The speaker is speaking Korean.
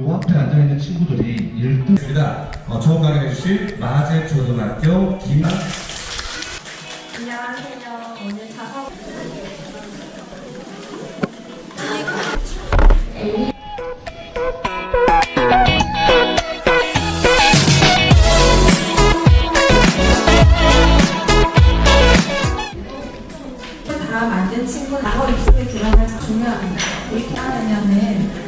요 앞에 앉아있는 친구들이 1등 입니다. 어, 처음 강연 해 주실 마제 초등학교 김 안녕하세요. 오늘 자사 다 만든 친구는 악어 입속에 들어갈 때 중요합니다. 이렇게 하면은